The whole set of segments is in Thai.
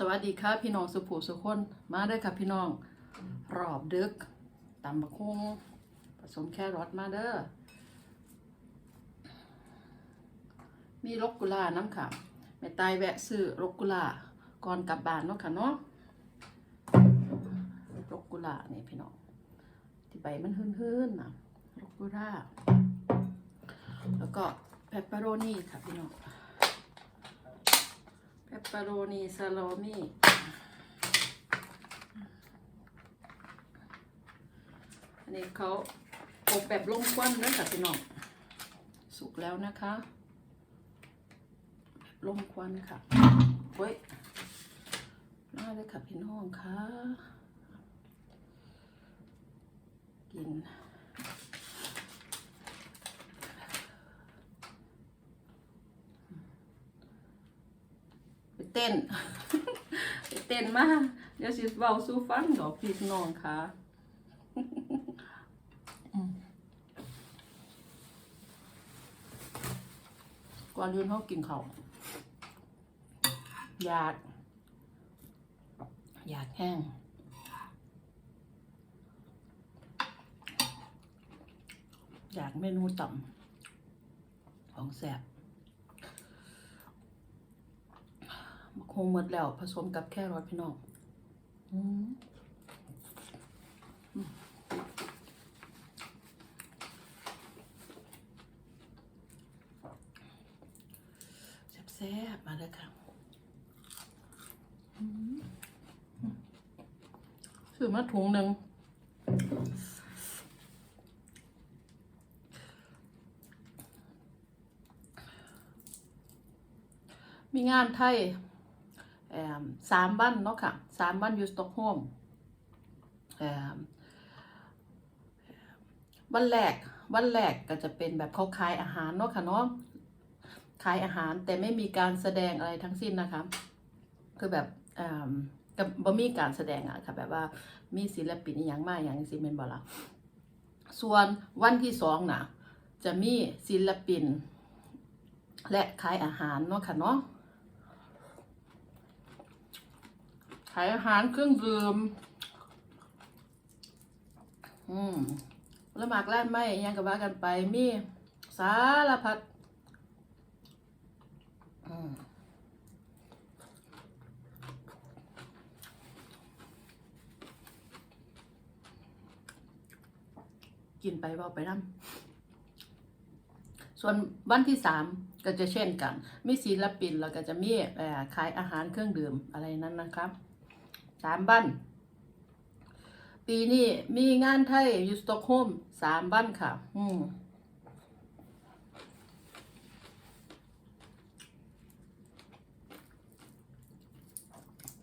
สวัสดีค่ะพี่น้องสุภูสุคนมาเด้อค่ะพี่น้องรอบดึกตำบักฮุงผสมแครอทมาเด้อมีลกกุลาน้ำค่ะแม่ตายแวะซื้อลกกุลาก่อนกลับบ้านเนาะค่ะเนาะลกกุลาเนี่ยพี่น้องที่ใบมันหื้นๆนะลกกุลาแล้วก็แพปเปอโรนีค่ะพี่น้อง ปปเปอโรนีซาลามี่อันนี้เขาอบแบบลงควันด้วยค่ะพี่น้องสุกแล้วนะคะลงควันค่ะเฮ้ยมาเลยค่ะพี่น้องค่ะ กิน เต้น ไปเต้นมาเดี๋ยวสิเว้าสู้ฟังดอกพี่น้องค่ะก่อนอื่นเขากินเขาวอยากอยากแห้งอยากเมนูต่ำของแสบ มะคงหมดแล้วผสมกับแครอทพี่น้องแซ่บๆมาเลยค่ะอืมซื้อมาถุงหนึ่งมีงานไทย สามวันเนาะค่ะสามวันอยู่สตอกโฮมวันแรกวันแรกก็จะเป็นแบบเขาขายอาหารเนาะค่ะเนาะขายอาหารแต่ไม่มีการแสดงอะไรทั้งสิ้นนะคะคือแบบกับ่มีการแสดงอะค่ะแบบว่ามีศิลปินอย่างมากอย่างสิเป็นบ่ละส่วนวันที่สองน่ะจะมีศิลปิน และขายอาหารเนาะค่ะเนาะ ขายอาหารเครื่องดื่มอืมล้วหมากแล่นไม่ยังกับว่ากันไปมีสารพัดอืมกินไปเบาไปน้ำส่วนวันที่สามก็จะเช่นกัน มีศิลปินแล้วก็จะมีขายอาหารเครื่องดื่มอะไรนั้นนะครับ สามบ้านปีนี้มีงานไทยอยู่สตอกโฮมสามบ้านค่ะ อืม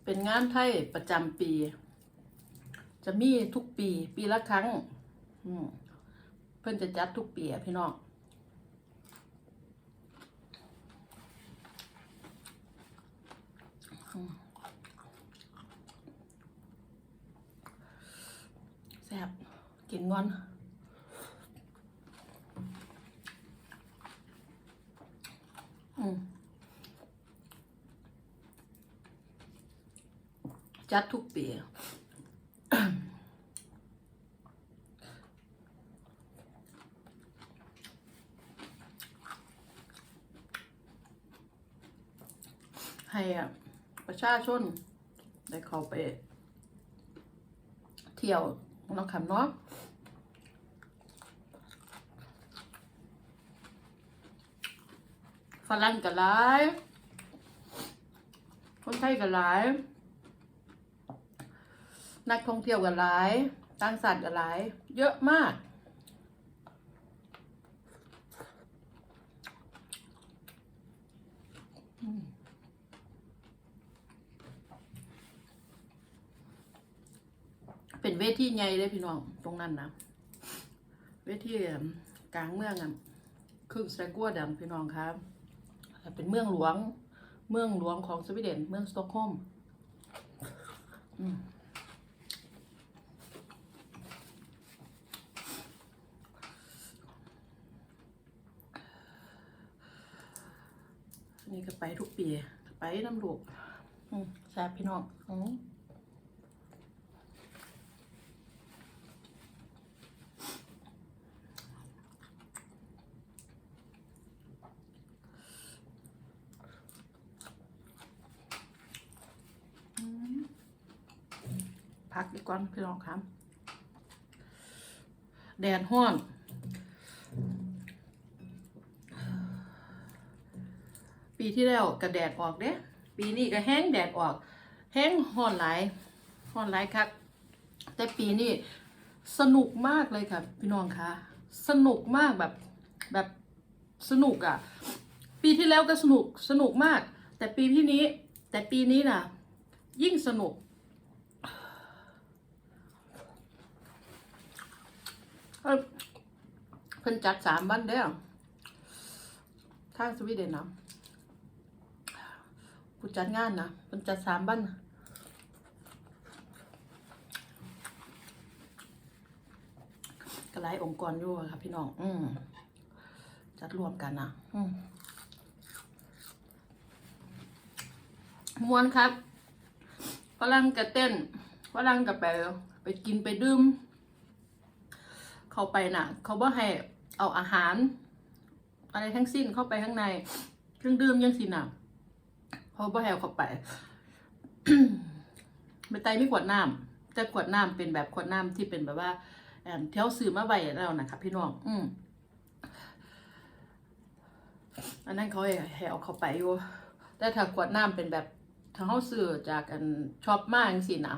เป็นงานไทยประจำปี จะมีทุกปี ปีละครั้ง เพื่อนจะจัดทุกปีพี่น้อง แซ่บกินงอนจัดทุกปีให้อะประชาชนได้เข้าไป เที่ยว นาะค่ะเนาะฝรั่งก็หลายคนไทยก็หลาย นักท่องเที่ยวก็หลายต่างชาติก็หลาย เยอะมาก เป็นเวทีใหญ่เลยพี่น้องตรงนั้นนะเวทีกลางเมืองอะคือสแตกัวดังพี่น้องครับ เป็นเมืองหลวง เมืองหลวงของสวีเดน เมืองสตอกโฮล์มนี่ก็ไปทุกปี ไปน้ำลูกแซ่บพี่น้องอืมอืมพั กดีกว่าพี่น้องครับแดดห้อนปีที่แล้วก็แดดออกเด้ปีนี้ก็แห้งแดดออก แห้งห้อนหลายห้อนหลายครับแต่ปีนี้สนุกมากเลยค่ะพี่น้องคะสนุกมากแบบแบบสนุกอะ่ะ ปีที่แล้วก็สนุกสนุกมาก แต่ปีที่นี้ แต่ปีนี้น่ะ ยิ่งสนุก เอ้ยเพิ่นจัดสามวันเด้อทางสวีเดนเนาะผู้จัดงานนะเพิ่นจัดสามวันก็หลายองค์กรอยู่อะค่ะพี่น้อง อืมจัดรวมกันนะอืมมวนครับฝรั่งก็เต้นฝรั่งก็ไปไปกินไปดื่ม เข้าไปน่ะ เขาบ่ให้เอาอาหาร อะไรทั้งสิ้นเข้าไปข้างใน เครื่องดื่มยังสิน่ะเขาบ่ให้เอาเข้าไปไม่ไตไม่ขวดน้ำแต่ขวดน้ำเป็นแบบขวดน้ำที่เป็นแบบว่าแอนเที่ยวซื้อมาไว้แล้วนะครับพี่น้อง อืมอันนั้นเขาให้เอาเข้าไปอยู่ แต่ถ้าขวดน้ำเป็นแบบถ้าเขาซื้อจากอันชอบมากจังสินะ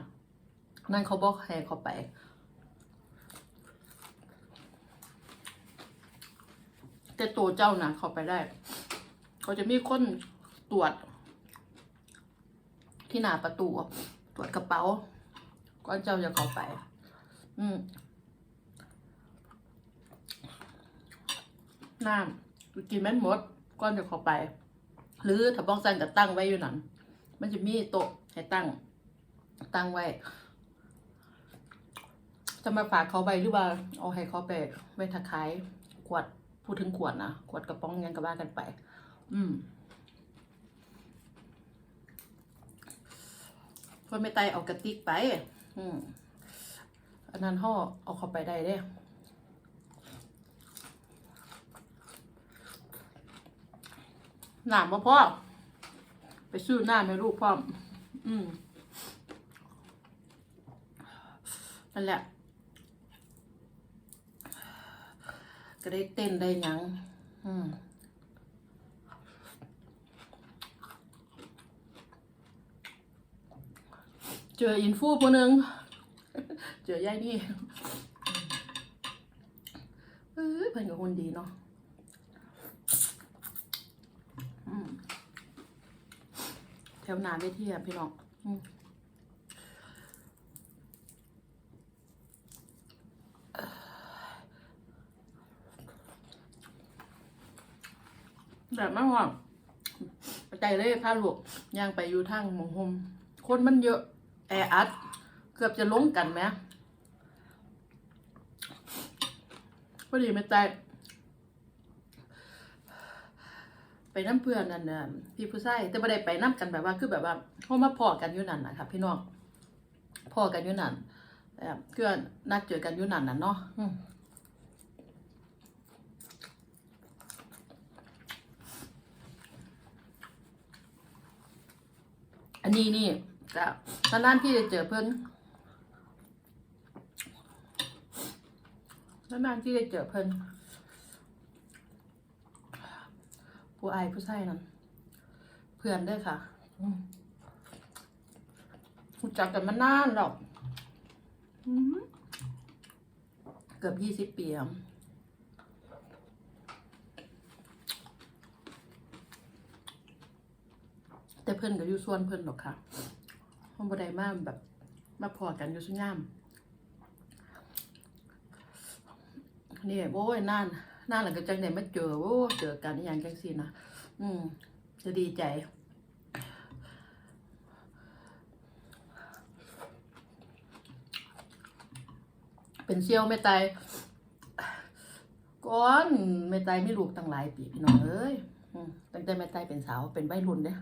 นั่นเขาบอกให้เข้าไป แต่ตัวเจ้านะเขาไปได้ เขาจะมีคนตรวจ ที่หน้าประตู ตรวจกระเป๋าก่อนเจ้าจะเข้าไป อืมน้ำกินแม่นหมดก่อนจะเข้าไป หรือถ้าบ้องซันก็ตั้งไว้อยู่นั่นมันจะมีโต๊ะให้ตั้ง ตั้งไว้ จะมาฝากเขาไปหรือว่า เอาให้เขาไปไว้ทักขายขวด พูดถึงขวดนะขวดกระป๋องยังก็ว่ากันไป อืมเพื่อนไม่ไตเอากระติกไป อืมอันนั้นห่อเอาเข้าไปได้เด้หนามมาพ่อ ไปซื้อหน้าให้ลูกพ่อ อืมนั่นแหละ ก็ได้เต้นได้หยังอืมเจออินฟูผู้หนึ่งเจอยายนี่เออเพิ่อนกับคนดีเนาะแถวหนาเวทีอะพี่น้อง แบบมากว่าใจเลยพาลูกย่างไปอยู่ทางหมองหมคนมันเยอะ แออัด เกือบจะล้มกันไหมพอดีไม่ตายไปน้ำเพื่อนนั่นน่ะพี่ผู้ชายแต่ไม่ได้ไปน้ำกันแบบว่าคือแบบว่าเขามาพอกันอยู่นั่นนะครับพี่น้องพอกันอยู่นั่นแต่เพื่อนนัดเจอกันอยู่นั่นน่ะเนาะ อันนี้นี่ก็นานๆพี่จะเจอเพื่อนนานๆที่ได้เจอเพื่อนผู้อายผู้ชายนั่นเพื่อนด้วยค่ะรู้จักกันมานานหรอกเกือบยี่สิบปีแล้ว แต่เพื่อนก็อยู่ส่วนเพื่อนหรอกค่ะห้องบันไดมาแบบ มาพอกันอยู่สุงามนี่โอ้ยนานนานหลังจากจังไดมาเจอโอ้เจอกันอย่างจังสินะอืม จะดีใจเป็นเซี่ยวไม่ตายก้อนไม่ตายไม่ลูกตั้งหลายปีพี่น้องเอ้ยตั้งแต่ไม่ตายเป็นสาวเป็นใบรุ่นเนี่ย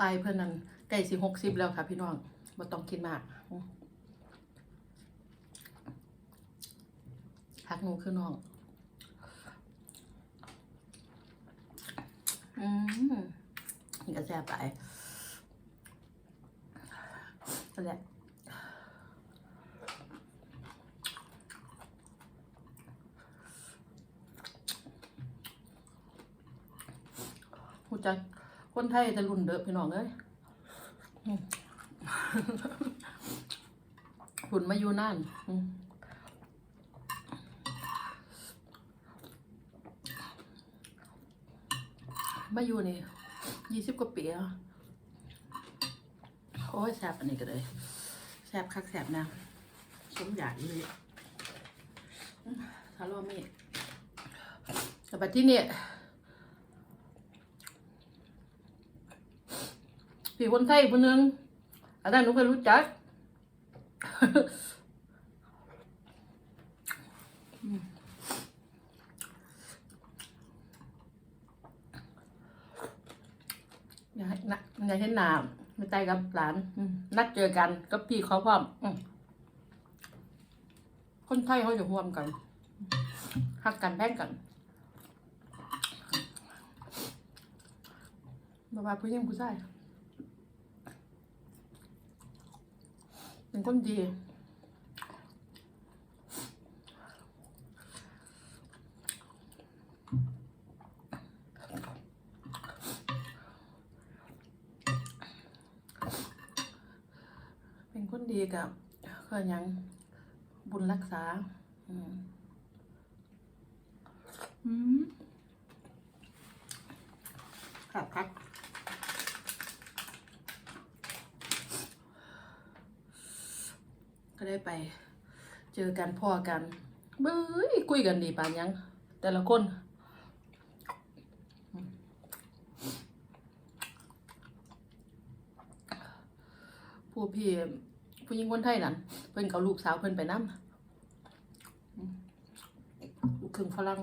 อายเพื่อนนั้นใกล้สิหกสิบแล้วค่ะพี่น้องบ่ต้องคิดมากหักหนูคือน้อง อืมนี่ก็แซ่บไปนั่นแหละ หูจักคนไทยจะรุ่นเด้อพี่น้องเอ้ยหุ่นมาอยู่นั่นมาอยู่นี่ยี่สิบกว่าปีแล้ว โอ้ยแซบอันนี้ก็เลยแซบคักแซบนะสมอยากเลยทาโร่มีแต่ปัจที่นี่ย พี่คนไทยคนหนึงอาจารย์หนูก็รู้จักอยากให้นะอยากเห็นหน้าไม่ใจกับหลานนัดเจอกันกับพี่เขาพร้อมคนไทยเขาอยู่ร่วมกันหักกันแบ่งกันบ่าบาผู้หญิงผู้ชาย เป็นคนดี เป็นคนดีกับเคยยังบุญรักษา อืมอืมครับครับ ก็ได้ไป เจอกันพ่อกันเบ้ยคุยกันดีปานยัง แต่ละคนผู้พี่ผู้หญิงคนไทยนั่นเพิ่นกับลูกสาวเพิ่นไปนํอืมลูกครึ่งฝรั่ง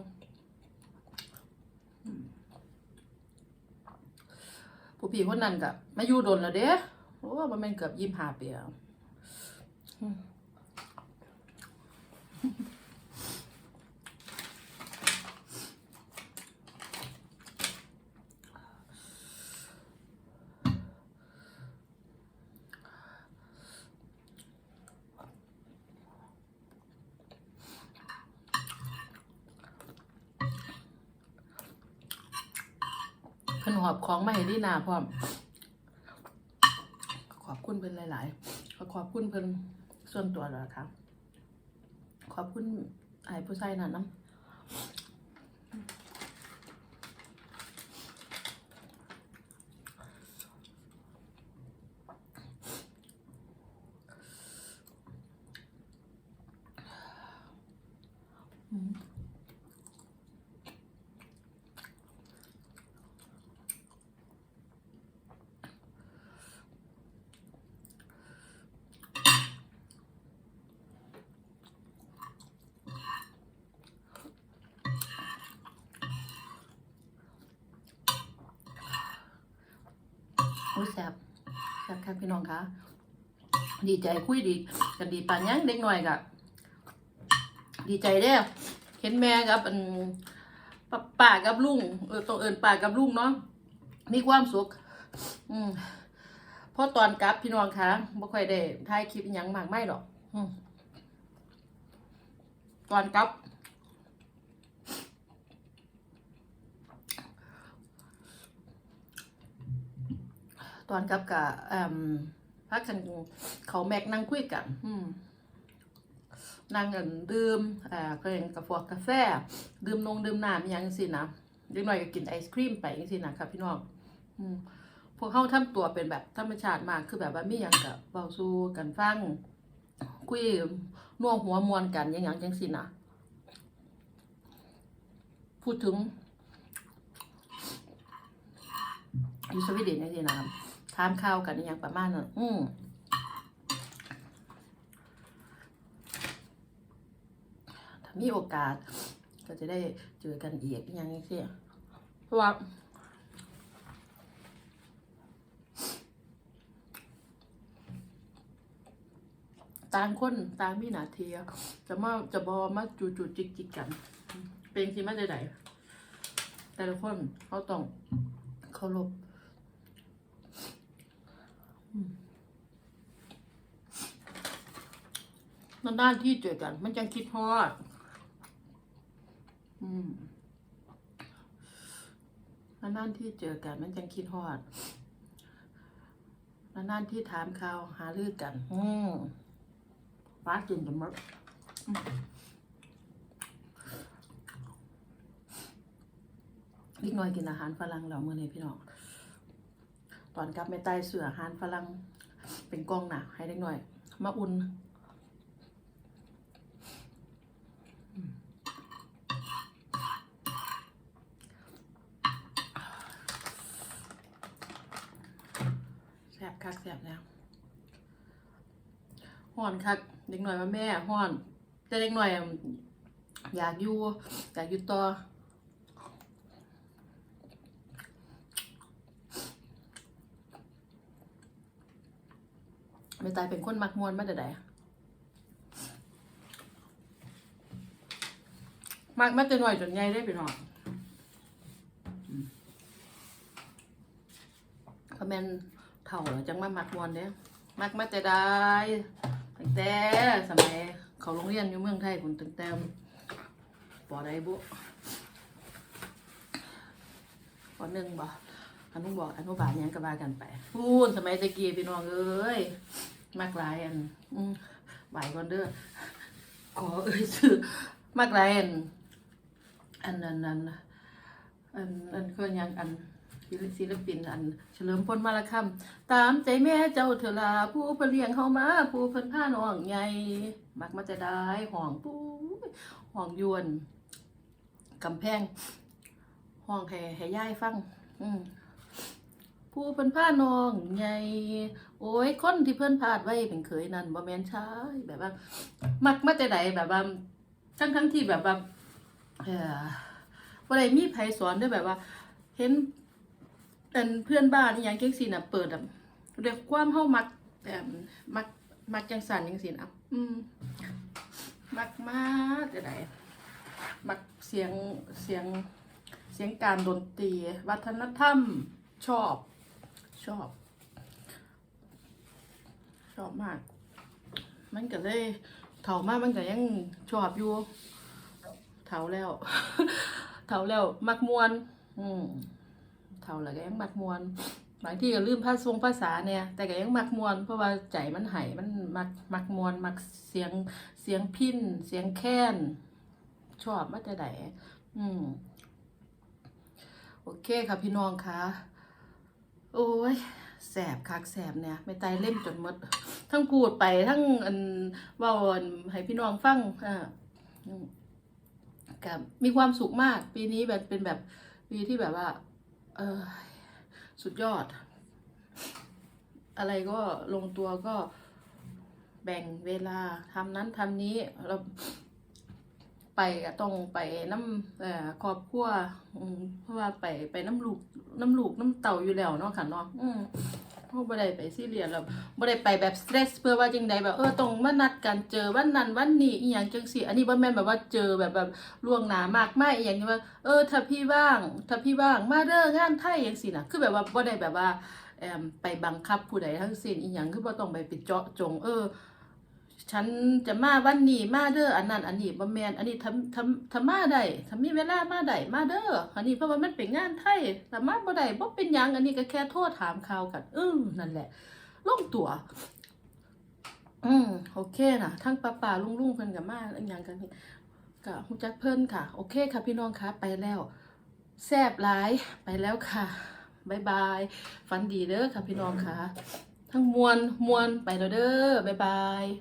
ผู้พี่คนนั้นก็มาอยู่โดนแล้วเด้โอ้มันแม่นเกือบยี่สิบห้าปีแล้ว เพิ่นหอบของมาให้ดีนาพร้อม ขอบคุณเพิ่นหลาย ๆ ขอขอบคุณเพิ่น ส่วนตัวแล้วครับขอบคุณไอ้ผู้ชายนั่นน้ำ อ้ยแซ่บแซ่บครับพี่น้องคะดีใจคุยดีกันดีปานยังเด็กหน่อยกะดีใจเด้เห็นแม่กับอันป้าป้ากับลุงเออต้องเอินป้ากับลุงเนาะมีความสุข อืมพราะตอนกลับพี่น้องคะบ่ค่อยได้ถ่ายคลิปยังมากไม่หรอก อืมตอนกลับ ตอนกลับกับอืมพักกันเขาแม็กนั่งคุยกันอืมนั่งกันดื่มอ่าก็เห็นกาแฟกาแฟ ดื่มนงดื่มน้ำอหยังสินะเด็กหน่อยก็กินไอศครีมไปจังสินะครับพี่น้องอืมพวกเขาทำตัวเป็นแบบธรรมชาติมากคือแบบว่ามีหยังกับเบาสู้กันฟังคุยน่วหัวมวนกันอยังหยังจังสินะพูดถึงอยู่สวีเดนจังสินะครับ ทามข้าวกันอย่างประมาณนั้นอืมถ้ามีโอกาส ก็จะได้เจอกันอีกอย่างนี้เสียเพราะว่าต่างคนต่างมีหน้าเทียจะมาจะบอมาจูจูจิกจิกกัน เป็นที่มาใดๆแต่ละคนเขาต้องเคารพ มนานที่เจอกัน มันจังคิดฮอด อืมนานๆที่เจอกันมันจังคิดฮอดนานๆที่ถามข่าวหาลือกัน อืมป้ากินกันมดอืมอีกหน่อยกินอาหารฝรั่งแล้วเมื่อนี้พี่น้อง ตอนกลับไม่ใต้เสืออาหารฝรั่งเป็นกล้องหนาให้เล็กหน่อย มาอุ่นแสบคักแสบแล้วห่อนคักเด็กหน่อยว่าแม่ห่อน แต่เด็กหน่อยอะอยากอยู่อยากอยู่ต่อ ไม่ตายเป็นคนมักมวนมาแต่ใดมักมาแต่หน่อยจนใหญ่ได้ไปหน่อยเขาแม่นเถ่าหรอจังมามักมวนเด้มักมาแต่ได้ตั้งแต่สมัยเขาโรงเรียนอยู่เมืองไทยคุณตั้งแต่ปอได้บุปอหนึ่งบ่อนุบอกอนุบาลยังก็ว่ากันไปพูนสมัยตะกี้พี่น้องเอ้ย มักหลายอันอืมบ่ายก่อนเด้อขอเอ้ยชื่อมักหลายอันอันนั้นอันอันอันก็ยังอันศิลปินอัน เฉลิมพลมาละคำตามใจแม่เจ้าเถลาผู้เพลียงเข้ามา ผู้เพิ่นพาน้องใหญ่มักมาจะได้ห้องปูห้องยวนกำแพง ห้องให้ให้ยายฟัง อืม ผู้เพิ่นพานองใหญ่โอ้ยคนที่เพิ่นพาดไว้เป็นเคยนั่นบ่แม่นชายแบบว่า มักมาแต่ใดแบบว่าทั้งทั้งที่แบบว่าเออบ่ได้มีไผสอนด้วยแบบว่า เห็นอันเพื่อนบ้านอหย่างจังซี่น่ะเปิดแบบด้วยความเฮามักแบบมักมักจังซั่นจังซี่นะอืมมักมากจะได้มักเสียงเสียงเสียงการดนตรี วัฒนธรรมชอบ ชอบ ชอบมาก มันก็เลยเฒ่ามากมันก็ยังชอบอยู่เฒ่าแล้วเฒ่าแล้วมักมวน อืมเฒ่าแล้วก็ยังมักมวนบางทีก็ลืมภาษาภาษาเนี่ย แต่ก็ยังมักมวน เพราะว่าใจมันไหมันมักมักมวน มักเสียงเสียงพินเสียงแค้นชอบมาแต่ใดอืม โอเคค่ะพี่น้องคะ โอ้ยแสบคักแสบเนี่ยไม่ตายเล่มจนหมด ทั้งพูดไปทั้งอันว่าวันให้พี่น้องฟังอ่าอืมกับมีความสุขมาก ปีนี้แบบเป็นแบบปีที่แบบว่า เออสุดยอด อะไรก็ลงตัวก็แบ่งเวลาทำนั้นทำนี้เรา ไปก็ต้องไปน้ำเอ่อครอบครัวเพราะว่าไปไปน้ำลูกน้ำลูกน้ำเต่าอยู่แล้วเนาะค่ะเนาะอืมเพราะบ่ได้ไปซีเรียสแล้วบ่ได้ไปแบบสเตรสเพื่อว่าจังใดแบบเออต้องมานัดกันเจอวันนั้นวันนี้อีหยังจังซี่อันนี้บ่แม่นแบบว่าเจอแบบแบบล่วงหน้ามากมายอีหยังที่ว่าเออถ้าพี่ว่างถ้าพี่ว่างมาเด้องานไทยจังซี่น่ะคือแบบว่าบ่ได้แบบว่าแอมไปบังคับผู้ใดทั้งสิ้นอีหยังคือบ่ต้องไปปิดเจาะจงเออ ฉันจะมาวันนี้มาเด้ออันนั้น อันนี้บ่แมนอันนี้ทำทำทำมาได้ถ้ามีเวลามาได้มาเด้ออันนี้เพราะว่ามันเป็นงานไทยถ้ามาบ่ได้บ่เป็นหยังอันนี้ก็แค่โทษถามข่าวกันอือนั่นแหละลงตัว อืมโอเคนะทั้งป้าป่าลุงลุงเพิ่นกับมาอันยังกันนี่ก็ฮู้จักเพิ่นค่ะ โอเคค่ะ พี่น้องคะไปแล้วแซ่บหลายไปแล้วค่ะบายบายฝันดีเด้อค่ะพี่น้องค่ะ ทั้งมวลมวลไปแล้วเด้อบายบาย